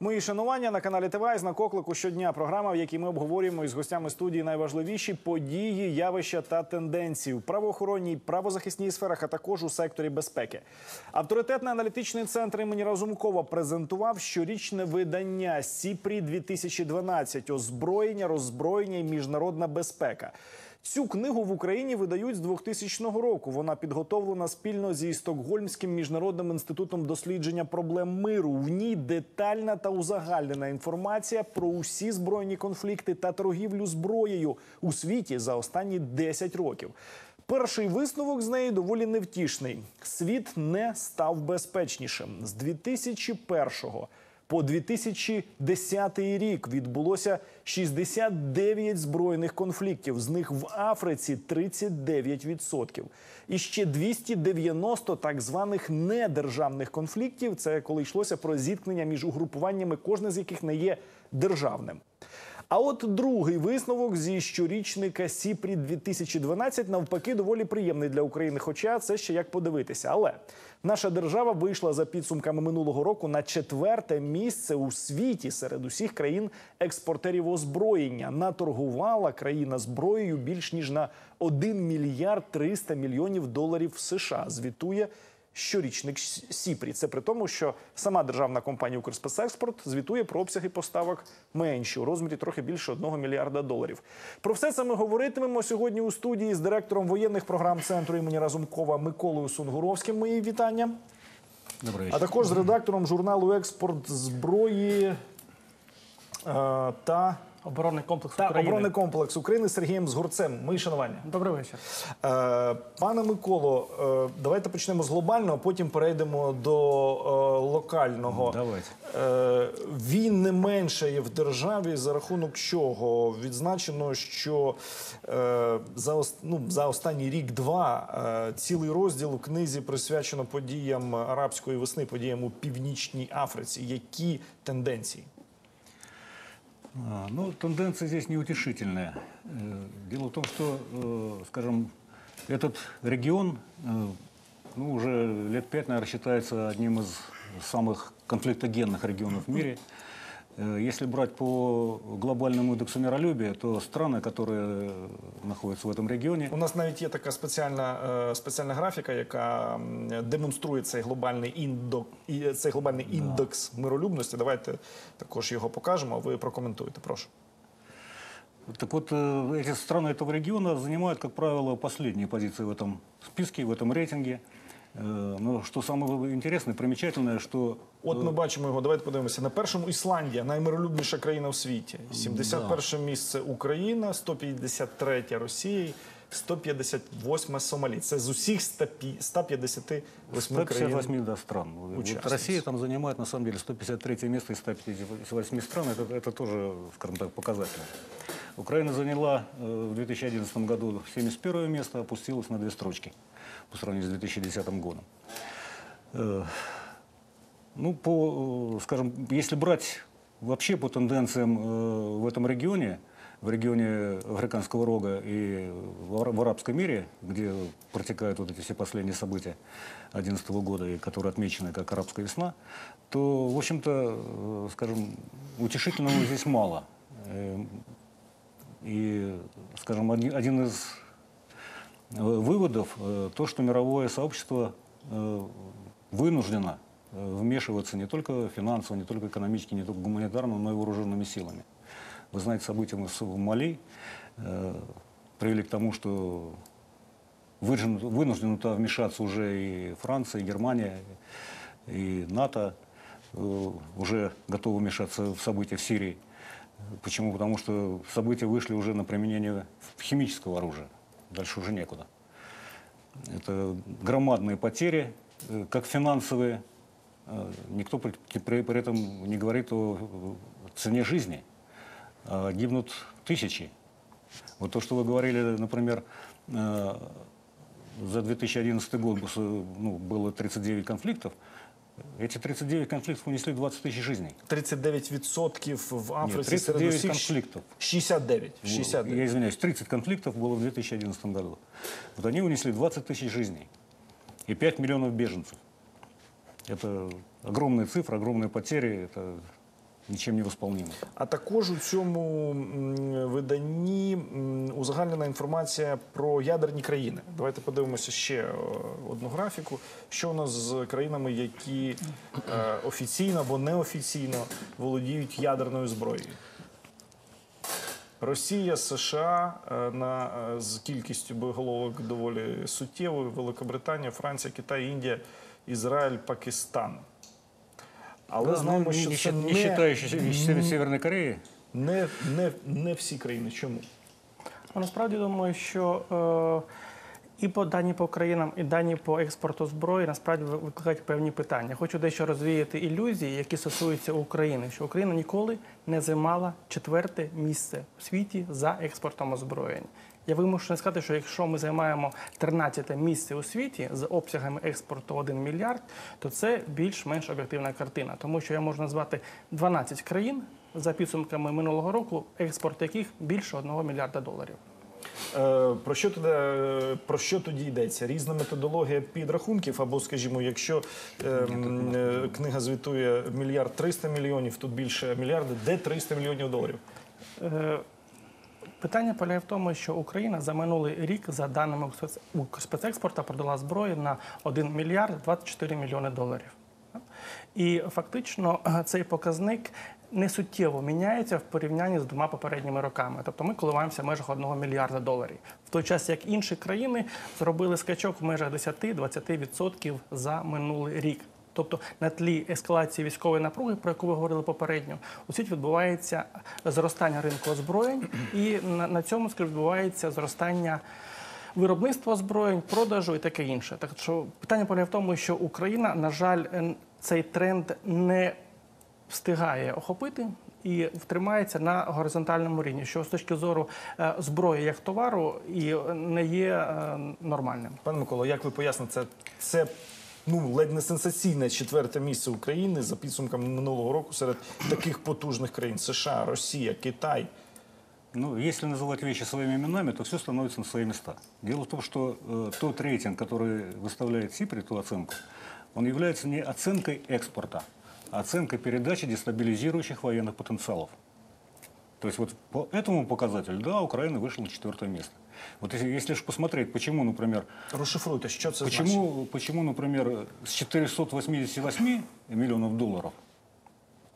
Мої шанування на каналі ТВ і знак щодня. Програма, в якій ми обговорюємо із гостями студії найважливіші події, явища та тенденції в правоохоронній, правозахисній сферах, а також у секторі безпеки. Авторитетний аналітичний центр імені Разумкова презентував щорічне видання Сіпрі 2012 озброєння, роззброєння і міжнародна безпека. Цю книгу в Україні видають з 2000 року. Вона підготовлена спільно зі Стокгольмським міжнародним інститутом дослідження проблем миру. В ній детальна та узагальнена інформація про усі збройні конфлікти та торгівлю зброєю у світі за останні 10 років. Перший висновок з неї доволі невтішний: світ не став безпечнішим з 2001-го по 2010 рік відбулося 69 збройних конфліктів. З них в Африці 39%. І ще 290 так званих недержавних конфліктів. Це коли йшлося про зіткнення між угрупуваннями, кожне з яких не є державним. А от другий висновок зі щорічника Сіпрі 2012 навпаки доволі приємний для України. Хоча це ще як подивитися. Але наша держава вийшла за підсумками минулого року на четверте місце у світі серед усіх країн експортерів озброєння. Наторгувала країна зброєю більш ніж на 1 мільярд 300 мільйонів доларів США. Звітує щорічник Сіпрі. Це при тому, що сама державна компанія Укрспецекспорт звітує про обсяги поставок менші у розмірі трохи більше 1 мільярда доларів. Про все це ми говоритимемо сьогодні у студії з директором воєнних програм центру імені Разумкова Миколою Сунгуровським. Мої вітання. Добрий А також з редактором журналу Експорт зброї е, та, Оборонний комплекс та України. оборонний комплекс України Сергієм Згурцем. Мої шанування. Добрий вечір. Е, Пане Миколо, е, давайте почнемо з глобального, потім перейдемо до е, локального. Давайте. Е, Він не меншає в державі за рахунок чого відзначено, що е, за, ну, за останній рік-два е, цілий розділ у книзі присвячено подіям арабської весни, подіям у північній Африці. Які тенденції? А, Ну, тенденция здесь неутешительная. Э, Дело в том, что, э, скажем, этот регион э, ну, уже лет пять, наверное, считается одним из самых конфликтогенных регионов в мире. Э, Если брать по глобальному индексу миролюбия, то страны, которые э, находятся в этом регионе, У нас навіть є така спеціальна, е, спеціальна графіка, яка м, демонструє цей глобальний індок, і цей глобальний індекс миролюбності. Давайте також його покажемо. а Ви прокоментуєте, прошу. Так вот, э, эти страны этого региона занимают, как правило, последние позиции в этом списке, в этом рейтинге. Э, Но что самое интересное, примечательное, что От ми бачимо його. Давайте подивимося. На першому Ісландія, наймиролюбніша країна у світі. 71 місце Україна, 153 Росія, 158 Сомалі. Це з усіх 158 країн. 158 да, стран. Вот участниц. Россия там занимает, на самом деле, 153 место из 158 стран. Это, это тоже, скажем так, показательно. Украина заняла э, в 2011 году 71 место, опустилась на две строчки по сравнению с 2010 годом. Э, Ну, по, э, скажем, если брать вообще по тенденциям в этом регионе, в регионе Африканского рога и в ара- в арабском мире, где протекают вот эти все последние события 2011 года, и которые отмечены как арабская весна, то, в общем-то, скажем, утешительного здесь мало. И, скажем, один, из э, выводов э, то, что мировое сообщество э, вынуждено вмешиваться не только финансово, не только экономически, не только гуманитарно, но и вооруженными силами. Вы знаете, события в Мали привели к тому, что туда вмешаться уже и Франция, и Германия, и НАТО уже готовы вмешаться в события в Сирии. Почему? Потому что события вышли уже на применение химического оружия. Дальше уже некуда. Это громадные потери, э, как финансовые. Э, Никто при, при- при этом не говорит о цене жизни. А гибнут тысячи. Вот то, что вы говорили, например, э, за 2011 год ну, было 39 конфликтов. Эти 39 конфликтов унесли 20 тысяч жизней. 39% в Африці Нет, серед 39 усіх. конфликтов. 69. Я 69. извиняюсь, 30 конфликтов было в 2011 году. Вот они унесли 20 тысяч жизней и 5 миллионов беженцев. Это огромная цифра, огромные потери. Это ничем не восполнимы. А також у цьому виданні узагальнена інформація про ядерні країни. Давайте подивимося ще е, одну графіку. Що у нас з країнами, які е, офіційно або неофіційно володіють ядерною зброєю? Росія, США е, на, з кількістю боєголовок доволі суттєвою, Великобританія, Франція, Китай, Індія, Ізраїль, Пакистан. Але Да, знаємо, ну, що не, це не не, считая еще Север- Северной Кореи, не, не, не всі країни. Чому? Ну, Насправді думаю, що е, і по дані по країнам, і дані по експорту зброї насправді ви- викликають певні питання. Хочу дещо розвіяти ілюзії, які стосуються України, що Україна ніколи не займала четверте місце у світі за експортом озброєнь. Я вимушений сказати, що якщо ми займаємо 13 місце у світі з обсягами експорту 1 мільярд, то це більш-менш об'єктивна картина, тому що я можу назвати 12 країн за підсумками минулого року, експорт яких більше 1 мільярда доларів. Е, Про що тоді, е, про що тоді йдеться? Різна методологія підрахунків, або, скажімо, якщо е, е, книга звітує мільярд 300 мільйонів, тут більше мільярда, де 300 мільйонів доларів? Питання полягає в тому, що Україна за минулий рік, за даними спецекспорта, продала зброю на 1 мільярд 24 мільйони доларів. І фактично е, цей показник не суттєво міняється в порівнянні з двома попередніми роками. Тобто ми коливаємося в межах 1 мільярда доларів. В той час як інші країни зробили скачок в межах 10-20% за минулий рік. Тобто на тлі ескалації військової напруги, про яку ви говорили попередньо, у світі відбувається зростання ринку озброєнь, і на, на цьому скажімо, відбувається зростання виробництва озброєнь, продажу і таке інше. Так що питання полягає в тому, що Україна, на жаль, цей тренд не встигає охопити. І втримається на горизонтальному рівні, що з точки зору е, зброї як товару і не є е, нормальним. Пане Миколо, як ви поясните, це, це ну, ледь не сенсаційне четверте місце України за підсумками минулого року серед таких потужних країн США, Росія, Китай. Ну, если называть вещи своими именами, то все становится на свои места. Дело в том, что э, тот рейтинг, который выставляет СИПРИ, ту оценку, он является не оценкой экспорта, а оценкой передачи дестабилизирующих военных потенциалов. То есть вот по этому показателю, да, Украина вышла на четвертое место. Вот если, если же посмотреть, почему, например, що це значить? Почему, почему, например, с 488 миллионов долларов,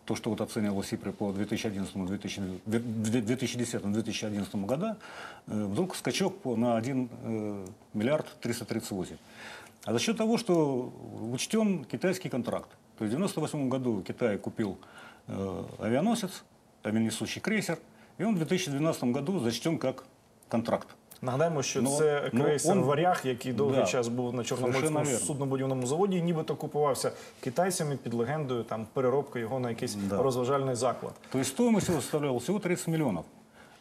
то, что вот оценивал СИПРИ по 2010-2011 года, э, вдруг скачок на 1 э, миллиард 338. А за счет того, что учтен китайский контракт. То есть в 1998 году Китай купил э, авианосец, авианесущий крейсер, и он в 2012 году зачтен как контракт. Нагадаємо, що Ну, це ну, крейсер он- Варяг, який довгий Да. час був на Чорноморському Совершенно вірно. суднобудівному заводі, і нібито купувався китайцями під легендою там переробка його на якийсь Да. розважальний заклад. То есть стоимость его составляла всего 30 миллионов.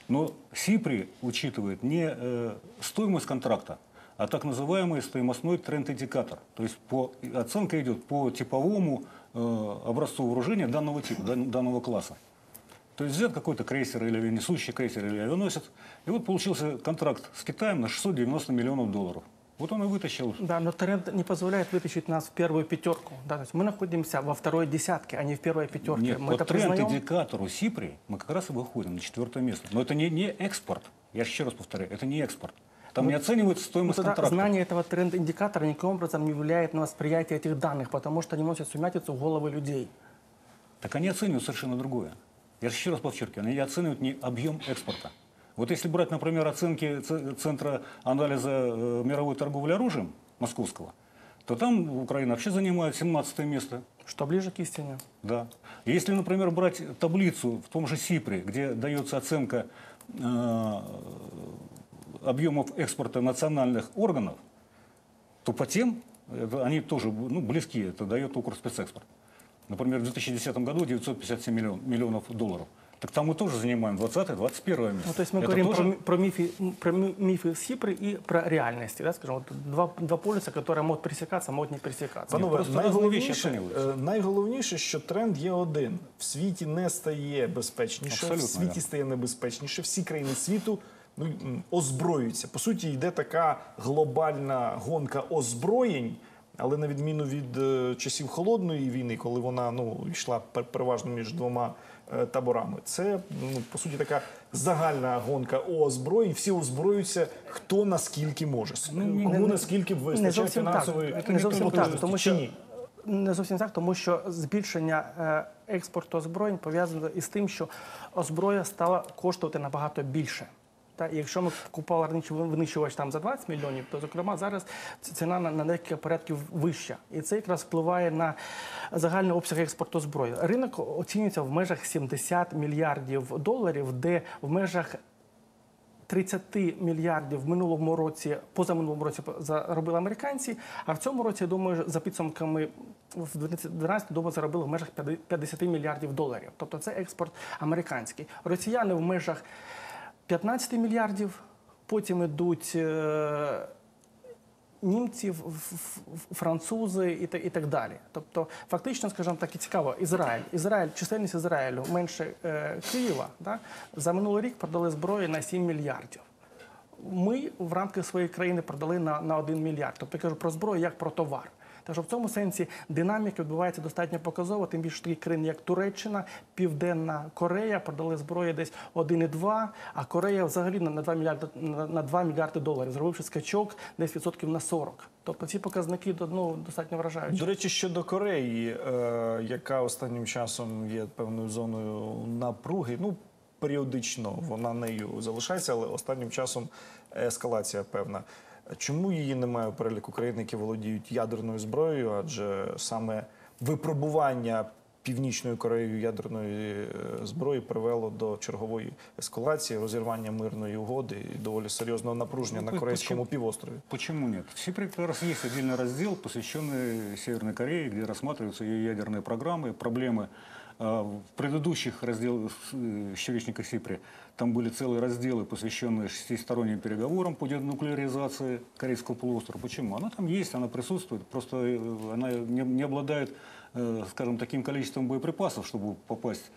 Но СИПРИ учитывает не э, стоимость контракта, а так называемый стоимостной тренд-индикатор. То есть по, оценка идет по типовому э, образцу вооружения данного типа, дан- данного класса. То есть взят какой-то крейсер или несущий крейсер или авианосец, и вот получился контракт с Китаем на 690 миллионов долларов. Вот он и вытащил Да, но тренд не позволяет вытащить нас в первую пятерку. Да, то есть мы находимся во второй десятке, а не в первой пятерке. Нет, мы по это тренд-индикатору СИПРИ мы как раз и выходим на четвертое место. Но это не, не экспорт. Я еще раз повторяю, это не экспорт. Там не оценивается стоимость тогда контракта. знание этого тренд-индикатора никаким образом не влияет на восприятие этих данных, потому что они вносят сумятицу в головы людей. Так они оценивают совершенно другое. Я еще раз подчеркиваю, они оценивают не объем экспорта. Вот если брать, например, оценки Центра анализа э, мировой торговли оружием московского, то там Украина вообще занимает 17 место. Что ближе к истине? Да. Если, например, брать таблицу в том же СИПРе, где дается оценка э, объемов экспорта национальных органов, то по тем это они тоже ну, близки, это дает Укрспецэкспорт. Например, в 2010 году 957 миллион, миллионов долларов. Так там мы тоже занимаем 20-21 место. Ну, то есть мы Это говорим тоже- про, ми- про, мифы, м, про ми- мифы Сипры и про реальности. Да, скажем, вот два, два полюса, которые могут пересекаться, могут не пересекаться. Панове, просто різні найголовніше, речі оцінюються. е, найголовніше, що тренд є один: в світі не стає безпечніше, Абсолютно, в світі да. стає небезпечніше. Всі країни світу ну, м, озброюються. По суті, йде така глобальна гонка озброєнь. Але на відміну від е, часів холодної війни, коли вона ну йшла переважно між двома е, таборами. Це ну, по суті така загальна гонка озброєнь. Всі озброюються, хто наскільки може. Кому наскільки вистачає фінансової Не зовсім так, тому що ні? не зовсім так, тому що збільшення е, експорту озброєнь пов'язано із тим, що озброя стала коштувати набагато більше. Та, якщо ми купували раніше винищувач там за 20 мільйонів, то зокрема зараз ціна на, на декілька порядків вища. І це якраз впливає на загальний обсяг експорту зброї. Ринок оцінюється в межах 70 мільярдів доларів, де в межах 30 мільярдів в минулому році, позаминулому році заробили американці. А в цьому році, я думаю, за підсумками в 2012 думаю, заробили в межах 50 мільярдів доларів. Тобто це експорт американський. Росіяни в межах 15 мільярдів. Потім ідуть е, німці, французи і, та- і так далі. Тобто, фактично, скажімо так, і цікаво, Ізраїль. Ізраїль, чисельність Ізраїлю менше е, Києва. Да? За минулий рік продали зброї на 7 мільярдів. Ми в рамках своєї країни продали на, на 1 мільярд. Тобто я кажу про зброю як про товар. Так що в цьому сенсі динаміка відбувається достатньо показово, тим більше такі країни, як Туреччина, Південна Корея продали зброї десь 1,2, а Корея взагалі на на 2 мільярди, на на 2 мільярди доларів, зробивши скачок десь відсотків на 40. Тобто ці показники ну, достатньо вражаючі. До речі, щодо Кореї, е, яка останнім часом є певною зоною напруги, ну періодично вона нею залишається, але останнім часом ескалація певна. Чому її немає у переліку країн, які володіють ядерною зброєю? Адже саме випробування Північною Кореєю ядерної е, зброї привело до чергової ескалації, розірвання мирної угоди і доволі серйозного напруження на Ну, корейському почему- півострові. Почему нет? В СИПРе как раз есть отдельный раздел, посвященный Северной Корее, где рассматриваются ее ядерные программы, проблемы. А, В предыдущих разделах э, «Щелечника СИПРе» там были целые разделы, посвященные шестисторонним переговорам по денуклеаризации Корейского полуострова. Почему? Она там есть, она присутствует, просто э, она не, не обладает, э, скажем, таким количеством боеприпасов, чтобы попасть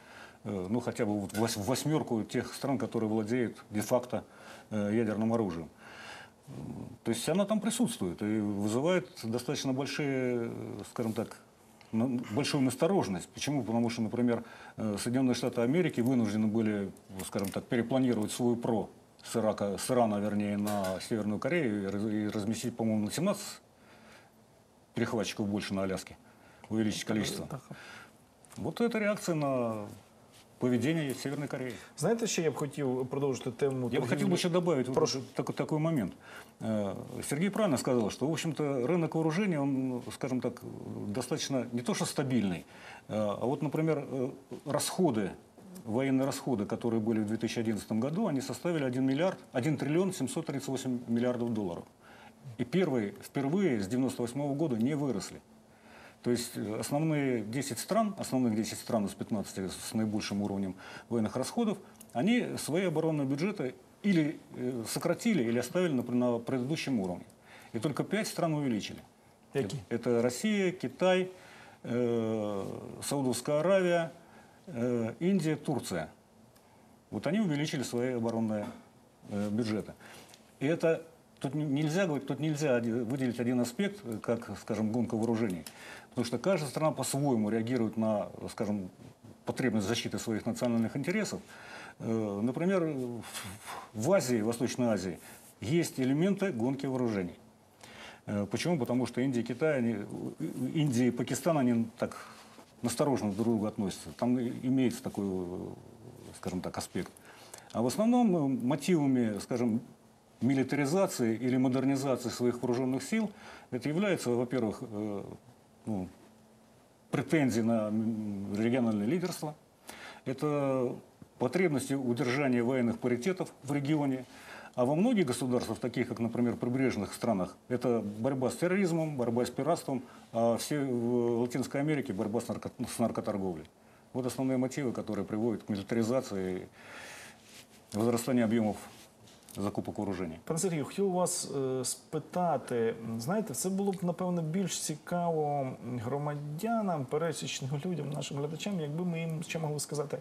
ну, хотя бы в вось- в восьмерку тех стран, которые владеют де-факто ядерным оружием. То есть она там присутствует и вызывает достаточно большие, скажем так, большую настороженность. Почему? Потому что, например, э, Соединенные Штаты Америки вынуждены были, скажем так, перепланировать свою ПРО с, Ирака, с Ирана, вернее, на Северную Корею и раз- и разместить, по-моему, на 17 перехватчиков больше на Аляске, увеличить количество. Вот это реакция на поведение Северной Кореи. Знаєте, ще я б хотів продовжити тему. Я бы торгівлі? хотел бы еще добавить вот Прошу. такой, такой момент. Э, Сергей правильно сказал, что, в общем-то, рынок вооружений, он, скажем так, достаточно не то что стабильный, э, а вот, например, э, расходы, военные расходы, которые были в 2011 году, они составили 1 миллиард, 1 триллион 738 миллиардов долларов. И первые, впервые с 98 года не выросли. То есть э, основные 10 стран, основных 10 стран из 15 с наибольшим уровнем военных расходов, они свои оборонные бюджеты или э, сократили, или оставили например, на предыдущем уровне. И только 5 стран увеличили. Какие? Это, это Россия, Китай, э, Саудовская Аравия, э, Индия, Турция. Вот они увеличили свои оборонные э, бюджеты. И это тут не- нельзя говорить, тут нельзя выделить один аспект, э, как, скажем, гонка вооружений. Потому что каждая страна по-своему реагирует на, скажем, потребность защиты своих национальных интересов. Э, Например, в- в Азии, Восточной Азии, есть элементы гонки вооружений. Э, Почему? Потому что Индия и Китай, они, э, Индия и Пакистан, они так настороженно друг к другу относятся. Там имеется такой, э, скажем так, аспект. А в основном э, мотивами, скажем, милитаризации или модернизации своих вооруженных сил это является, во-первых, э, ну, претензии на региональное лидерство, это потребности удержания военных паритетов в регионе, а во многих государствах, таких как, например, прибрежных странах, это борьба с терроризмом, борьба с пиратством, а все в Латинской Америке борьба с, нарко- с наркоторговлей. Вот основные мотивы, которые приводят к милитаризации и возрастанию объемов закупок вооружений. Пане Сергію, хотів вас е, спитати. Знаєте, це було б напевно більш цікаво громадянам, пересічним людям, нашим глядачам, якби ми їм ще могли сказати.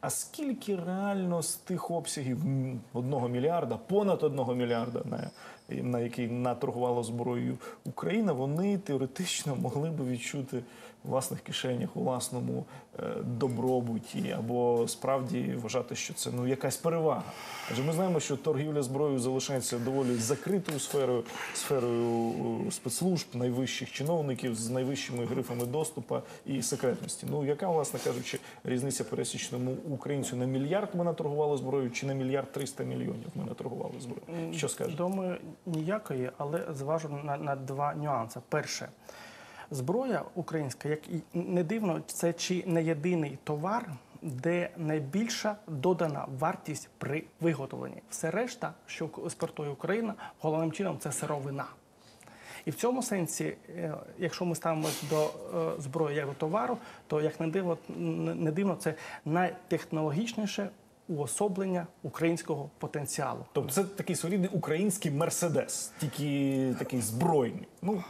А скільки реально з тих обсягів одного мільярда, понад одного мільярда на на який наторгувала зброєю Україна, вони теоретично могли би відчути власних кишенях, у власному е, добробуті, або справді вважати, що це ну якась перевага. Адже ми знаємо, що торгівля зброєю залишається доволі закритою сферою, сферою е, спецслужб, найвищих чиновників з найвищими грифами доступу і секретності. Ну яка, власне кажучи, різниця пересічному українцю на мільярд ми наторгували зброєю, чи на мільярд триста мільйонів ми наторгували зброєю? Що скажете? Думаю, ніякої, але зважу на, на два нюанси. Перше, зброя українська, як і не дивно, це чи не єдиний товар, де найбільша додана вартість при виготовленні. Все решта, що експортує Україна, головним чином це сировина. І в цьому сенсі, е, якщо ми ставимося до е, зброї як до товару, то як не дивно, не дивно, це найтехнологічніше уособлення українського потенціалу. Тобто це такий солідний український мерседес, тільки такий збройний. Ну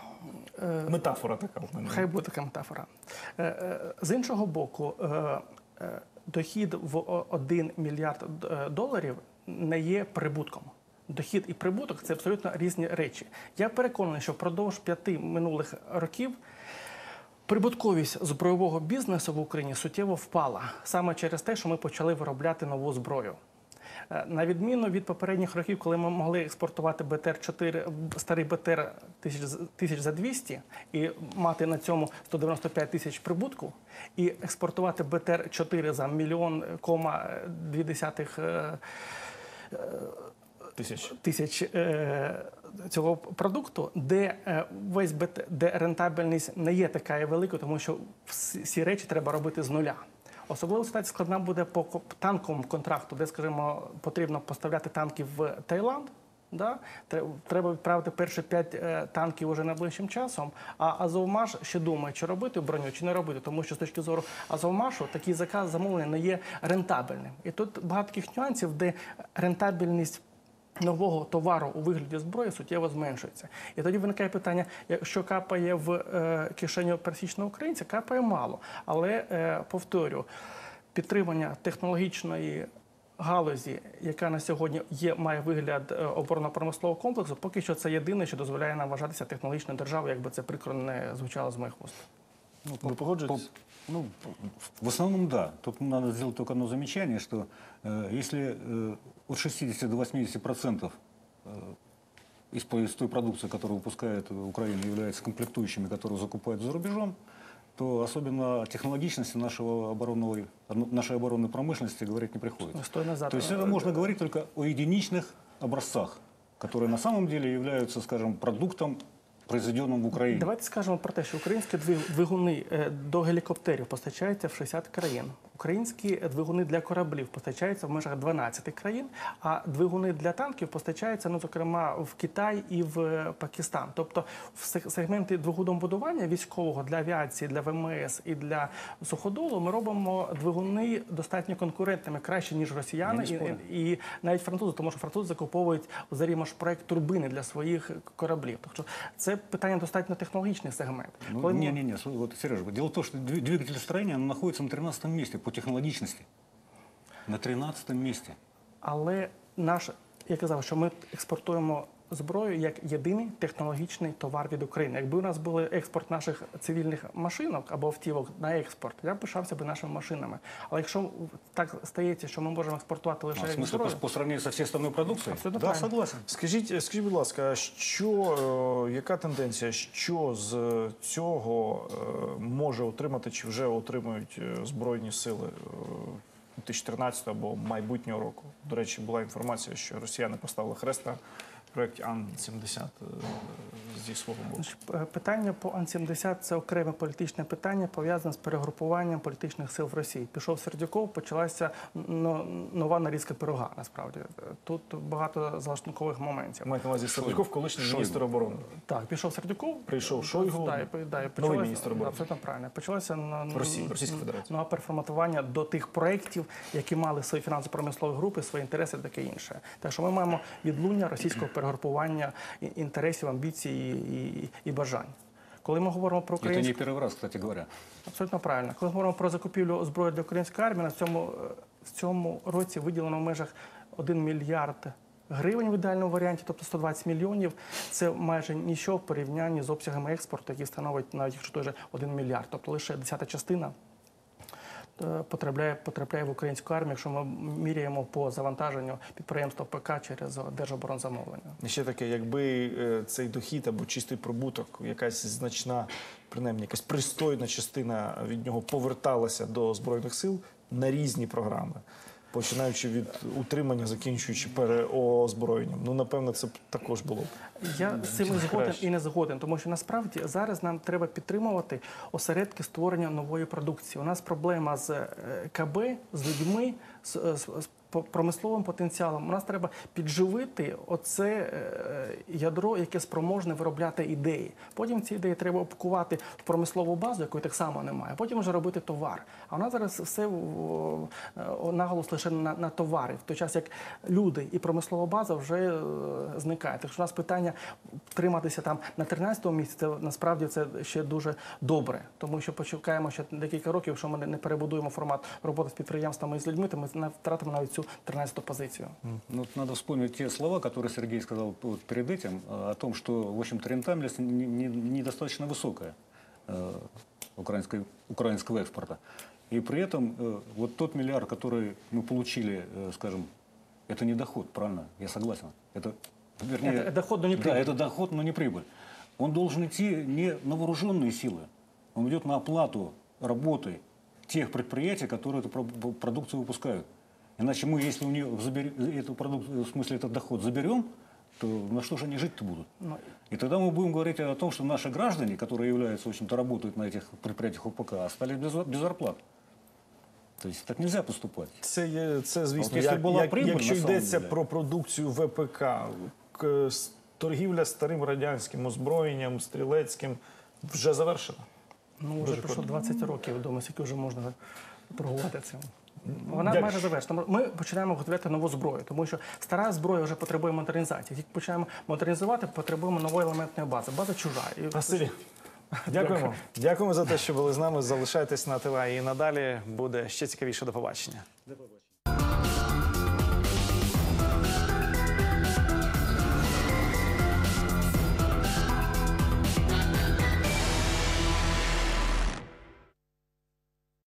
метафора така в. Хай буде така метафора. Е, е, З іншого боку, е, е, дохід в о- 1 мільярд е, доларів не є прибутком. Дохід і прибуток це абсолютно різні речі. Я переконаний, що впродовж п'яти минулих років прибутковість збройового бізнесу в Україні суттєво впала саме через те, що ми почали виробляти нову зброю. Е, На відміну від попередніх років, коли ми могли експортувати БТР-4, старий БТР тисяч, тисяч за 200 і мати на цьому 195 тисяч прибутку, і експортувати БТР-4 за мільйон кома дві десятих е, Тисяч. тисяч е, цього продукту, де е, весь БТ, де рентабельність не є така великою, тому що всі речі треба робити з нуля. Особливо ситуація складна буде по танковому контракту, де, скажімо, потрібно поставляти танки в Таїланд. Да? Треба відправити перші п'ять е, танків уже найближчим часом. А Азовмаш ще думає, чи робити броню, чи не робити, тому що з точки зору Азовмашу такий заказ замовлення не є рентабельним. І тут багато таких нюансів, де рентабельність нового товару у вигляді зброї суттєво зменшується. І тоді виникає питання: що капає в е, кишеню пересічного українця, капає мало. Але е, повторю, підтримання технологічної галузі, яка на сьогодні є, має вигляд е, оборонно-промислового комплексу, поки що це єдине, що дозволяє нам вважатися технологічною державою, якби це прикро не звучало з моїх уст. Ви погоджуєтесь? Ну, в основном да. Тут надо сделать только одно замечание, что э, если э, от 60 до 80 процентов э, из, по- из той продукции, которую выпускает Украина, является комплектующими, которые закупают за рубежом, то особенно о технологичности нашего оборонного, нашей оборонной промышленности говорить не приходится. Стой назад. То есть это можно говорить только о единичных образцах, которые на самом деле являются, скажем, продуктом, произведенным в Україні. Давайте скажемо про те, що українські двиг- двигуни е, до гелікоптерів постачаються в 60 країн. Українські двигуни для кораблів постачаються в межах 12 країн, а двигуни для танків постачаються, ну зокрема, в Китай і в е, Пакистан. Тобто в сег- сегменті двигунобудування військового для авіації, для ВМС і для суходолу ми робимо двигуни достатньо конкурентними, краще ніж росіяни і, і навіть французи, тому що французи закуповують взагалі проект турбини для своїх кораблів. Тобто це питання достатньо технологічний сегмент. Ну, Коли не, не, слушай, вот, Сережа, дело в том, что двигатель строения находится на 13 месте по технологічності. На 13 місці. Але наш, я казав, що ми експортуємо зброю як єдиний технологічний товар від України. Якби у нас був експорт наших цивільних машинок або автівок на експорт, я б пишався би нашими машинами. Але якщо так стається, що ми можемо експортувати лише А, в як смысле, по, зброю, по сравнению со всей остальной продукцией? Абсолютно да, правильно. согласен. Скажіть, скажіть, будь ласка, що, е, яка тенденція, що з цього е, може отримати чи вже отримують е, Збройні сили е, 2014 або майбутнього року? До речі, була інформація, що росіяни поставили хрест на проєкті Ан-70 е, зі свого боку. Питання по Ан-70 – це окреме політичне питання, пов'язане з перегрупуванням політичних сил в Росії. Пішов Сердюков, почалася но- нова нарізка пирога. Насправді тут багато залишникових моментів. Маєте на увазі Сердюков, колишній Шойгу. міністр оборони. Так, пішов Сердюков, Прийшов Шойгу, да, і, да, і новий міністр оборони. Абсолютно правильно. Почалося на Росії, переформатування до тих проєктів, які мали свої фінансово-промислові групи, свої інтереси, і таке інше. Так що ми маємо відлуння російського перегрупування інтересів, амбіцій і, і, бажань. Коли ми говоримо про Это не перший раз, кстати говоря. абсолютно правильно. Коли ми говоримо про закупівлю зброї для української армії, на цьому, е, в цьому році виділено в межах 1 мільярд гривень в ідеальному варіанті, тобто 120 мільйонів. Це майже нічого в порівнянні з обсягами експорту, які становить навіть якщо той же 1 мільярд, тобто лише десята частина. Е, Потрапляє, потрапляє в українську армію, якщо ми міряємо по завантаженню підприємства ПК через держоборонзамовлення. Ще таке, якби е, цей дохід або чистий прибуток, якась значна, принаймні якась пристойна частина від нього поверталася до збройних сил на різні програми, починаючи від утримання, закінчуючи переозброєнням. Ну напевно, це б також було б. Я з цим згоден і не згоден, тому що насправді зараз нам треба підтримувати осередки створення нової продукції. У нас проблема з е, КБ, з людьми, з, е, з- з промисловим потенціалом. У нас треба підживити оце е, ядро, яке спроможне виробляти ідеї. Потім ці ідеї треба опакувати в промислову базу, якої так само немає. Потім вже робити товар. А у нас зараз все в- е, наголос лише на, на товари, в той час як люди і промислова база вже е, зникають. Так що у нас питання триматися там на 13-му місці, це насправді це ще дуже добре, тому що почекаємо ще декілька років, якщо ми не- перебудуємо формат роботи з підприємствами і з людьми, то ми втратимо навіть цю 13-ту позицію. Ну, вот надо вспомнить те слова, которые Сергей сказал вот перед этим, а, о том, что, в общем-то, рентабельность не- не- недостаточно высокая э, украинской, украинского экспорта. И при этом э, вот тот миллиард, который мы получили, э, скажем, это не доход, правильно? Я согласен. Это, вернее, Это доход, но не Да, прибыль. это доход, но не прибыль. Он должен идти не на вооруженные силы, он идет на оплату работы тех предприятий, которые эту про- продукцию выпускают. Иначе мы, если у них забер- эту продукцию, в смысле этот доход заберем, то на что же они жить-то будут? Ну, И тогда мы будем говорить о том, что наши граждане, которые являются, в общем-то, работают на этих предприятиях ОПК, остались без, без зарплат. То есть так нельзя поступать. Це є це, звісно, От якщо як, була як, прибуль, якщо на самом йдеться деле. про продукцію ВПК, к- с- торгівля старим радянським озброєнням, стрілецьким вже завершена. Ну, вже пройшло 20 років, думаю, скільки вже можна торгувати цим. Вона Дякую. майже завершена. Ми починаємо готувати нову зброю, тому що стара зброя вже потребує модернізації. Як починаємо модернізувати, потребуємо нової елементної бази. База чужа. І Василі, дякуємо. Дякуємо за те, що були з нами. Залишайтесь на ТВ і надалі буде ще цікавіше. До побачення. До побачення.